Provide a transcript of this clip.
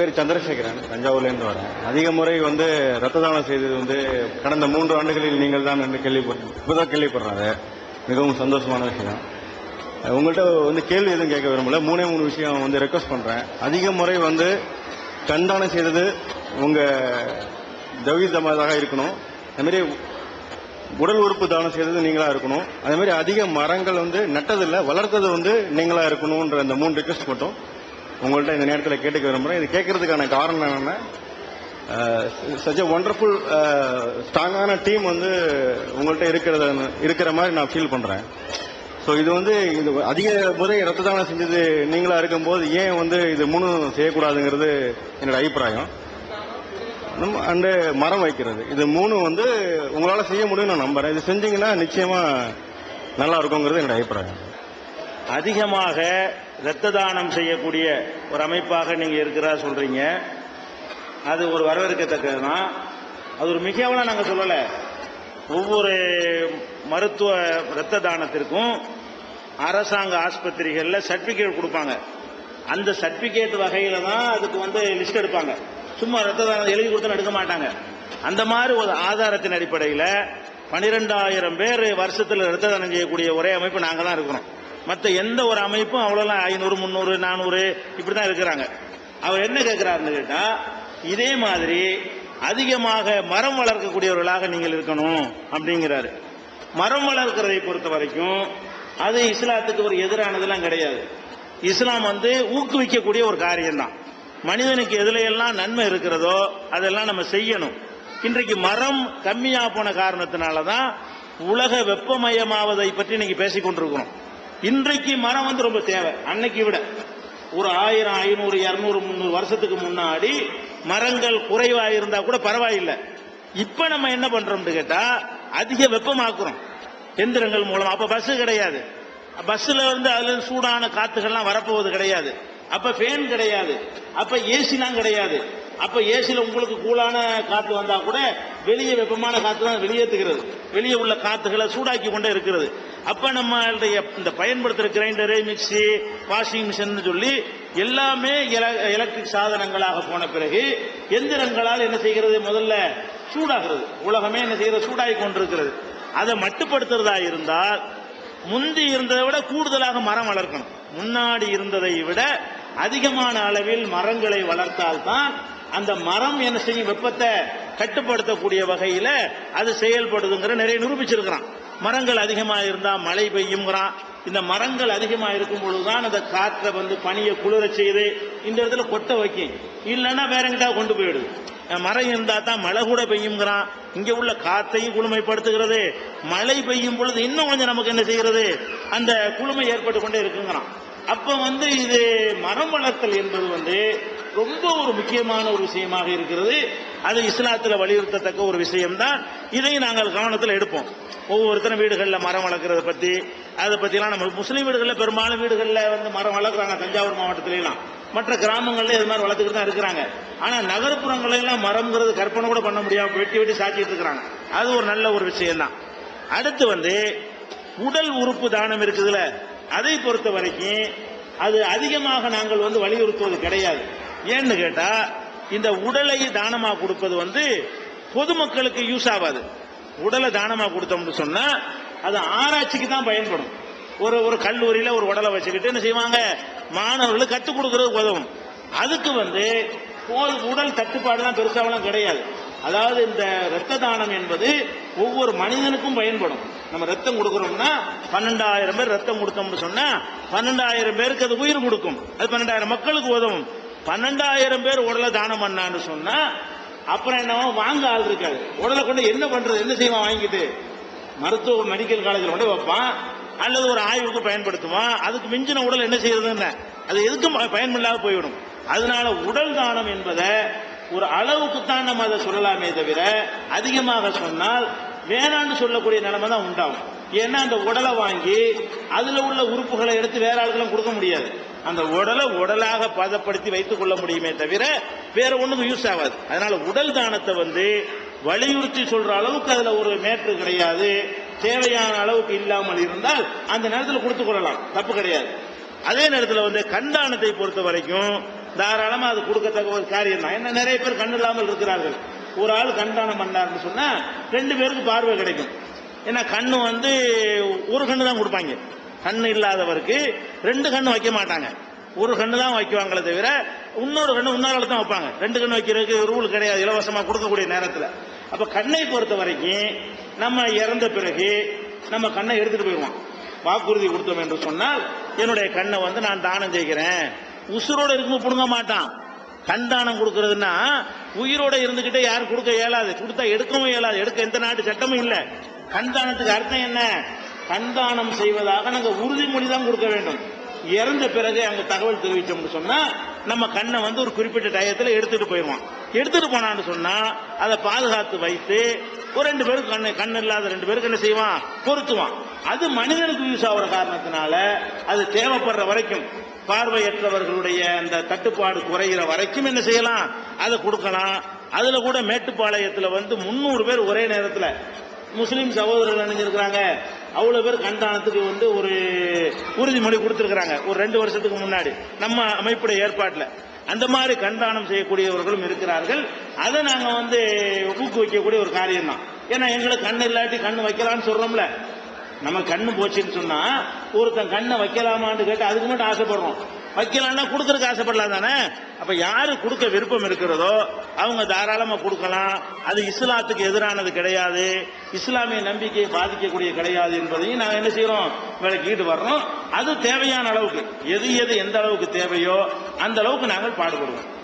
பேர் சந்திரசேகரன் தஞ்சாவூர்லேருந்து வரேன். அதிக முறை வந்து ரத்த தானம் செய்தது வந்து கடந்த மூன்று ஆண்டுகளில் நீங்கள் தான் என்று கேள்விப்பட்டேன் இப்போதான் கேள்விப்படுறாரு. மிகவும் சந்தோஷமான விஷயம். உங்கள்கிட்ட வந்து கேள்வி எதுவும் கேட்க விரும்பல. மூணே மூணு விஷயம் வந்து ரெக்வஸ்ட் பண்ணுறேன் அதிக முறை வந்து கண்தானம் செய்தது உங்கள் தவிதமாக இருக்கணும். அதுமாரி உடல் உறுப்பு தானம் செய்தது நீங்களாக இருக்கணும். அதே மாதிரி அதிக மரங்கள் வந்து நட்டதில்லை வளர்த்தது வந்து நீங்களாக இருக்கணுன்ற அந்த மூணு ரிக்வஸ்ட் மட்டும். உங்கள்கிட்ட இந்த நேரத்தில் கேட்டுக்க விரும்புகிறேன் இது கேட்கறதுக்கான காரணம் என்னென்னா சச் ஒண்டர்ஃபுல் ஸ்ட்ராங்கான டீம் வந்து உங்கள்கிட்ட இருக்கிறத இருக்கிற மாதிரி நான் ஃபீல் பண்ணுறேன் ஸோ இது வந்து இது அதிக முறை ரத்த தானம் செஞ்சது நீங்களாக இருக்கும்போது ஏன் வந்து இது மூணு செய்யக்கூடாதுங்கிறது என்னோட அபிப்பிராயம். அண்டு மரம் வைக்கிறது. இது மூணு வந்து உங்களால் செய்ய முடியும் நான் நம்புகிறேன் இது செஞ்சீங்கன்னா நிச்சயமாக நல்லா இருக்குங்கிறது என்னோட அபிப்பிராயம். அதிகமாக இரத்த தானம் செய்யக்கூடிய ஒரு அமைப்பாக நீங்கள் இருக்கிறா சொல்கிறீங்க அது ஒரு வரவேற்கத்தக்கது தான் அது ஒரு மிகவும் நாங்கள் சொல்லலை. ஒவ்வொரு மருத்துவ இரத்த தானத்திற்கும் அரசாங்க ஆஸ்பத்திரிகளில் சர்டிஃபிகேட் கொடுப்பாங்க. அந்த சர்டிஃபிகேட் வகையில் தான் அதுக்கு வந்து லிஸ்ட் எடுப்பாங்க. சும்மா ரத்த தானம் எழுதி கொடுத்தா எடுக்க மாட்டாங்க. அந்த மாதிரி ஒரு ஆதாரத்தின் அடிப்படையில் பனிரெண்டாயிரம் பேர் வருஷத்தில் ரத்த தானம் செய்யக்கூடிய ஒரே அமைப்பு நாங்கள் தான் இருக்கிறோம். மற்ற எந்த ஒரு அமைப்பும் அவ்வளோலாம் ஐநூறு முந்நூறு நானூறு இப்படி தான் இருக்கிறாங்க. அவர் என்ன கேட்குறாருன்னு கேட்டால் இதே மாதிரி அதிகமாக மரம் வளர்க்கக்கூடியவர்களாக நீங்கள் இருக்கணும் அப்படிங்கிறாரு. மரம் வளர்க்கிறதை பொறுத்த வரைக்கும் அது இஸ்லாத்துக்கு ஒரு எதிரானதெல்லாம் கிடையாது. இஸ்லாம் வந்து ஊக்குவிக்கக்கூடிய ஒரு காரியம்தான். மனிதனுக்கு எதுல எல்லாம் நன்மை இருக்கிறதோ அதெல்லாம் நம்ம செய்யணும். இன்றைக்கு மரம் கம்மியாக போன காரணத்தினால தான் உலக வெப்பமயமாவதை பற்றி இன்னைக்கு பேசிக்கொண்டிருக்கிறோம். இன்றைக்கு மரம் வந்து ரொம்ப தேவை. அன்னைக்கு விட. ஒரு ஆயிரம் ஐநூறு இரநூறு முந்நூறு வருஷத்துக்கு முன்னாடி மரங்கள் குறைவா இருந்தா கூட பரவாயில்லை. இப்ப நம்ம என்ன பண்றோம்னு கேட்டா அதிக வெப்பமாக்குறோம். எந்திரங்கள் மூலம். அப்ப பஸ் கிடையாது. பஸ்ல வந்து அதுல சூடான காத்துகள்லாம் வரப்போவது கிடையாது. அப்ப ஃபேன் கிடையாது. அப்ப ஏசிலாம் கிடையாது. அப்ப ஏசியில் உங்களுக்கு கூலான காத்து வந்தா கூட வெளியே வெப்பமான காத்து தான் வெளியேற்றுகிறது வெளியே உள்ள காத்துகளை சூடாக்கி கொண்டே இருக்கிறது. அப்ப நம்மளுடைய இந்த பயன்படுத்துற கிரைண்டரு மிக்சி வாஷிங் மிஷின் சொல்லி எல்லாமே எலக்ட்ரிக் சாதனங்களாக போன பிறகு எந்திரங்களால் என்ன செய்கிறது? முதல்ல சூடாகிறது. உலகமே என்ன செய்கிறது? சூடாகி கொண்டிருக்கிறது. அதை மட்டுப்படுத்துறதா இருந்தால் முந்தி இருந்ததை விட கூடுதலாக மரம் வளர்க்கணும். முன்னாடி இருந்ததை விட அதிகமான அளவில் மரங்களை வளர்த்தால்தான் அந்த மரம் என்ன செய்யும்? வெப்பத்தை கட்டுப்படுத்தக்கூடிய வகையில அது செயல்படுதுங்கிற நிறைய நிரூபிச்சிருக்கிறான். மரங்கள் அதிகமாக இருந்தால் மழை பெய்யுங்கிறான் இந்த மரங்கள் அதிகமாக இருக்கும் பொழுதுதான் அந்த காற்றை வந்து பனியை குளிர செய்து இந்த இடத்துல கொட்ட வைக்கும். இல்லைன்னா வேற எங்கிட்ட கொண்டு போயிடுது மரம் இருந்தால் தான் மழை கூட பெய்யுங்கிறான் இங்கே உள்ள காற்றையும் குளுமைப்படுத்துகிறது. மழை பெய்யும் பொழுது இன்னும் கொஞ்சம் நமக்கு என்ன செய்கிறது? அந்த குளுமை ஏற்பட்டு கொண்டே இருக்குங்கிறான். அப்போ வந்து இது மரம் வளர்த்தல் என்பது வந்து ரொம்ப ஒரு முக்கியமான ஒரு விஷயமாக இருக்கிறது. அது இஸ்லாத்தில் வலியுறுத்தத்தக்க ஒரு விஷயம்தான். இதை நாங்கள் கவனத்தில் எடுப்போம். ஒவ்வொருத்தரும் வீடுகளில் மரம் வளர்க்குறத பற்றி அதை பற்றிலாம் நம்ம முஸ்லீம் வீடுகளில் பெரும்பாலும் வீடுகளில் வந்து மரம் வளர்க்குறாங்க தஞ்சாவூர் மாவட்டத்திலாம் மற்ற கிராமங்களில் இது மாதிரி வளர்த்துக்கிட்டு தான் இருக்கிறாங்க. ஆனால் நகர்ப்புறங்களெல்லாம் மரம்ங்கிறது கற்பனை கூட பண்ண முடியாமல் வெட்டி வெட்டி சாத்திட்டு இருக்கிறாங்க. அது ஒரு நல்ல ஒரு விஷயம் தான் அடுத்து வந்து உடல் உறுப்பு தானம் இருக்குதுல்ல அதை பொறுத்த வரைக்கும் அது அதிகமாக நாங்கள் வந்து வலியுறுத்துவது கிடையாது. ஏன்னு கேட்டால் இந்த உடலை தானமா கொடுப்பது வந்து பொதுமக்களுக்கு யூஸ் ஆகாது. உடலை தானமா கொடுத்தோம்னு சொன்னா அது ஆராய்ச்சிக்கு தான் பயன்படும். ஒரு ஒரு கல்லூரியில ஒரு உடலை வச்சுக்கிட்டு என்ன செய்வாங்க? மாணவர்களுக்கு கற்றுக் கொடுக்கறது உதவும். அதுக்கு வந்து போல் உடல் தட்டுப்பாடுலாம் பெருசாவெல்லாம் கிடையாது. அதாவது இந்த ரத்த தானம் என்பது ஒவ்வொரு மனிதனுக்கும் பயன்படும். நம்ம ரத்தம் கொடுக்குறோம்னா பன்னெண்டாயிரம் பேர் ரத்தம் கொடுத்தோம்னு சொன்னா பன்னெண்டாயிரம் பேருக்கு அது உயிர் கொடுக்கும். அது பன்னெண்டாயிரம் மக்களுக்கு உதவும். பன்னெண்டாயிரம் பேர் உடலை தானம் பண்ணான்னு சொன்னா அப்புறம் என்னவா வாங்க ஆள் இருக்காது உடலை கொண்டு என்ன பண்றது? என்ன செய்வான் வாங்கிட்டு? மருத்துவ மெடிக்கல் காலேஜில் கொண்டு வைப்பான். அல்லது ஒரு ஆய்வுக்கு பயன்படுத்துவான். அதுக்கு மிஞ்சின உடல் என்ன செய்யறதுன்னு அது எதுக்கும் பயனில்லாத போய்விடும். அதனால உடல் தானம் என்பதை ஒரு அளவுக்கு தான் நம்ம அதை சொல்லலாமே தவிர அதிகமாக சொன்னால் வேணான்னு சொல்லக்கூடிய நிலைமை தான் உண்டாகும். ஏன்னா அந்த உடலை வாங்கி அதுல உள்ள உறுப்புகளை எடுத்து வேற ஆளுக்கெல்லாம் கொடுக்க முடியாது. அந்த உடலை உடலாக பதப்படுத்தி வைத்துக் கொள்ள முடியுமே தவிர வேற ஒன்றும் யூஸ் ஆகாது. அதனால உடல் தானத்தை வந்து வலியுறுத்தி சொல்ற அளவுக்கு அதுல ஒரு மேற்று கிடையாது. தேவையான அளவுக்கு இல்லாமல் இருந்தால் அந்த நேரத்தில் கொடுத்துக் கொள்ளலாம். தப்பு கிடையாது. அதே நேரத்தில் வந்து கண்தானத்தை பொறுத்த வரைக்கும் தாராளமாக அது கொடுக்கத்தக்க ஒரு காரியம் தான் என்ன நிறைய பேர் கண் இல்லாமல் இருக்கிறார்கள். ஒரு ஆள் கண்தானம் பண்ணாருன்னு சொன்னா ரெண்டு பேருக்கு பார்வை கிடைக்கும். ஏன்னா கண்ணு வந்து ஒரு கண்ணு தான் கொடுப்பாங்க. கண்ணு இல்லாதவருக்கு ரெண்டு கண்ணு வைக்க மாட்டாங்க. ஒரு கண்ணு தான் வைக்குவாங்களே தவிர இன்னொரு கண்ணு இன்னொரு தான் வைப்பாங்க. ரெண்டு கண்ணு வைக்கிறதுக்கு ரூல் கிடையாது இலவசமா கொடுக்கக்கூடிய நேரத்தில். அப்ப கண்ணை பொறுத்த வரைக்கும் நம்ம இறந்த பிறகு நம்ம கண்ணை எடுத்துட்டு போயிடுவோம். வாக்குறுதி கொடுத்தோம் என்று சொன்னால் என்னுடைய கண்ணை வந்து நான் தானம் செய்கிறேன். உசுரோடு இருக்கும்போது பிடுங்க மாட்டான். கண் தானம் கொடுக்கறதுன்னா உயிரோட இருந்துகிட்டே யாரும் கொடுக்க இயலாது. கொடுத்தா எடுக்கவும் இயலாது. எடுக்க எந்த நாட்டு சட்டமும் இல்லை. கண்தானத்துக்கு அர்த்தம் என்ன? கண்தானம் செய்வதாக நாங்கள் உறுதிமொழி தான் கொடுக்க வேண்டும். இறந்த பிறகு அங்க தகவல் தெரிவிச்சோம்னு சொன்னா நம்ம கண்ணை வந்து ஒரு குறிப்பிட்ட டயத்துல எடுத்துட்டு போயிடுவான் எடுத்துட்டு போனான்னு சொன்னா அதை பாதுகாத்து வைத்து ஒரு ரெண்டு பேருக்கு கண்ணு கண் இல்லாத ரெண்டு பேருக்கு என்ன செய்வான்? பொருத்துவான். அது மனிதனுக்கு யூஸ் ஆகிற காரணத்தினால அது தேவைப்படுற வரைக்கும் பார்வையற்றவர்களுடைய அந்த தட்டுப்பாடு குறைகிற வரைக்கும் என்ன செய்யலாம்? அதை கொடுக்கலாம். அதுல கூட மேட்டுப்பாளையத்துல வந்து முன்னூறு பேர் ஒரே நேரத்தில் முஸ்லீம் சகோதரர்கள் அணிஞ்சிருக்கிறாங்க. அவ்வளவு பேர் கண்தானத்துக்கு வந்து ஒரு உறுதிமொழி கொடுத்துருக்குறாங்க. ஒரு ரெண்டு வருஷத்துக்கு முன்னாடி நம்ம அமைப்புடைய ஏற்பாட்டில். அந்த மாதிரி கண்தானம் செய்யக்கூடியவர்களும் இருக்கிறார்கள். அதை நாங்கள் வந்து ஊக்குவிக்கக்கூடிய ஒரு காரியம் தான் ஏன்னா எங்களுக்கு கண் இல்லாட்டி கண் வைக்கலாம்னு சொல்றோம்ல. நம்ம கண்ணு போச்சுன்னு சொன்னா ஒருத்தன் கண்ணை வைக்கலாமான்னு கேட்டு அதுக்கு மட்டும் ஆசைப்படுறோம். வைக்கலாம்னா கொடுக்கறதுக்கு ஆசைப்படலாம் தானே? அப்ப யாரு கொடுக்க விருப்பம் இருக்கிறதோ அவங்க தாராளமா கொடுக்கலாம். அது இஸ்லாத்துக்கு எதிரானது கிடையாது. இஸ்லாமிய நம்பிக்கையை பாதிக்கக்கூடிய கிடையாது என்பதையும் நாங்க என்ன செய்யறோம் விளக்கிட்டு வர்றோம். அது தேவையான அளவுக்கு. எது எது எந்த அளவுக்கு தேவையோ அந்த அளவுக்கு நாங்கள் பாடுபடுவோம்.